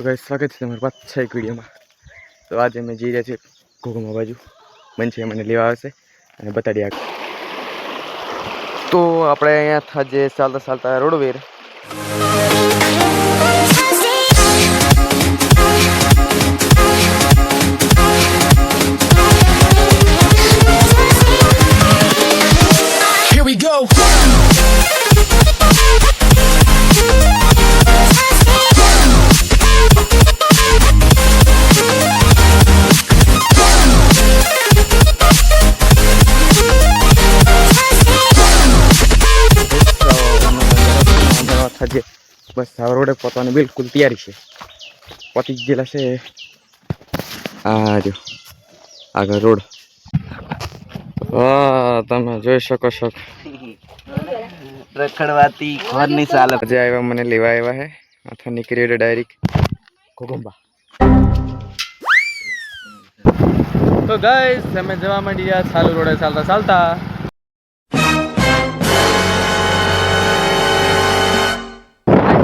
તો કઈ સ્વાગત છે તમારું પાછા એક વિડીયોમાં તો આજે અમે જઈ રહ્યા છીએ ઘોઘમા બાજુ. બનશે મને લેવા આવશે અને બતાડી આગળ. તો આપણે અહીંયા થાજે ચાલતા ચાલતા રોડવેર. થાજે બસ આ રોડે પહોંચવાની બિલકુલ તૈયારી છે. પહોંચી જ ગયેલા છે. આ જો આગળ રોડ. હા તમે જોઈ શકો છો. રખડવાતી ઘરની ચાલે આજે આવ્યા મને લેવા આવ્યા હે. અથવા નીકળી રહ્યો ડાયરેક્ટ ઘોઘંબા. તો ગાઈસ અમે જવા માંડી ગયા ચાલુ રોડે ચાલતા ચાલતા.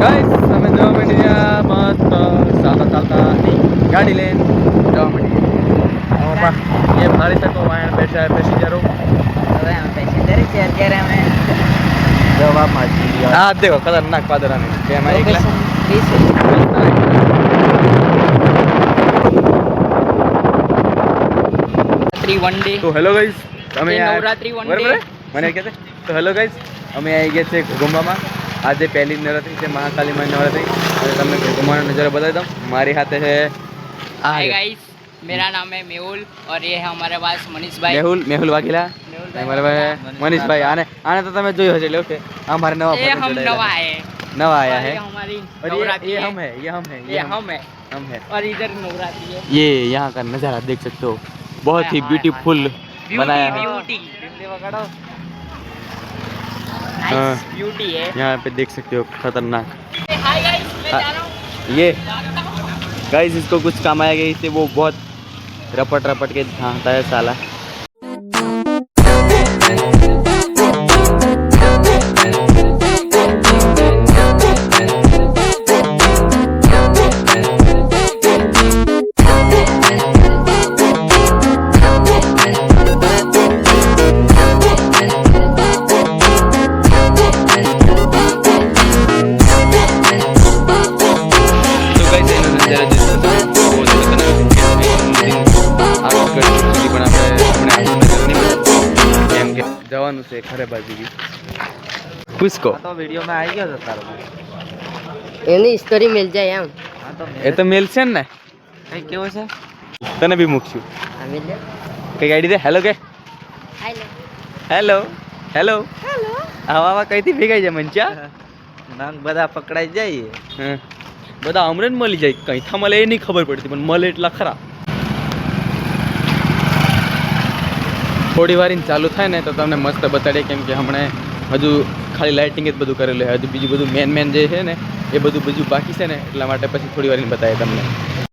ગાઈસ અમે જવા માંડી ગયા મસ્ત ચાલતા ચાલતા ગાડી લઈને જવા માંડી ગયા એ મારી શકો વાયણ બેસા પેસેન્જરો હવે અમે પેસેન્જર છે અત્યારે અમે જવા માંડી હા દેખો ખતરનાક પાદરાની. બે માં એકલા થ્રી વન ડે તો હેલો ગાઈસ અમે નવરાત્રી મને કહે છે? તો હેલો ગાઈસ અમે આવી ગયા છે ઘુગુંબામાં આજે પહેલી નવરાત્રી છે મહાકાલી માની નવરાત્રી અને તમને ઘુગુંબાનો નજારો બતાવી દઉં મારી હાથે છે આ हाय રહ્યો. गाइस मेरा नाम है मेहुल और ये है हमारे पास मनीष भाई મેહુલ મેહુલ વાઘેલા मेहुल અને મારા ભાઈ મનીષભાઈ આને આને તો તમે જોયો હશે એટલે ઓકે આ મારે નવા ये photo हम જોડાયેલા नवा છે. है નવા और આયા ये है हमारी और ये नवरात्रि ये है हम है ये हम है ये हम है हम है और इधर नवरात्रि है ये यहाँ का नज़ारा देख सकते हो बहुत ही हाय, हाय, ब्यूटीफुल बनाया है ब्यूटी हाँ। नाइस ब्यूटी है। यहाँ पे देख सकते हो खतरनाक। हाँ। हूँ। ये। गाइस इसको कुछ काम आया गया इससे वो बहुत रपट रपट के धाता है साला કે જવાનું છે ખરે બાજુ પુષ્કો તો વીડિયો માં આવી ગયો તો તારો એની સ્ટોરી મિલ જાય એમ. એ તો મેલ છે ને. કઈ કેવો છે? તને બી મૂકશું આ મિલ કઈ ગાડી દે? હેલો કે? હેલો. હેલો. આવા કઈથી ભેગાઈ જાય મંચા નાંગ બધા પકડાઈ જાય. હં. બધા હમણાં મળી જાય. કઈથા મળે એ નહીં ખબર પડતી પણ મળે એટલા ખરા. થોડી વાર ચાલુ થાય ને તો તમને મસ્ત બતાડીએ કેમ કે હમણાં હજુ ખાલી લાઇટિંગ જ બધું કરેલું છે. હજુ બીજું બધું મેન મેન જે છે ને, એ બધું બીજું બાકી છે ને, એટલા માટે પછી થોડી વાર બતાવીએ તમને.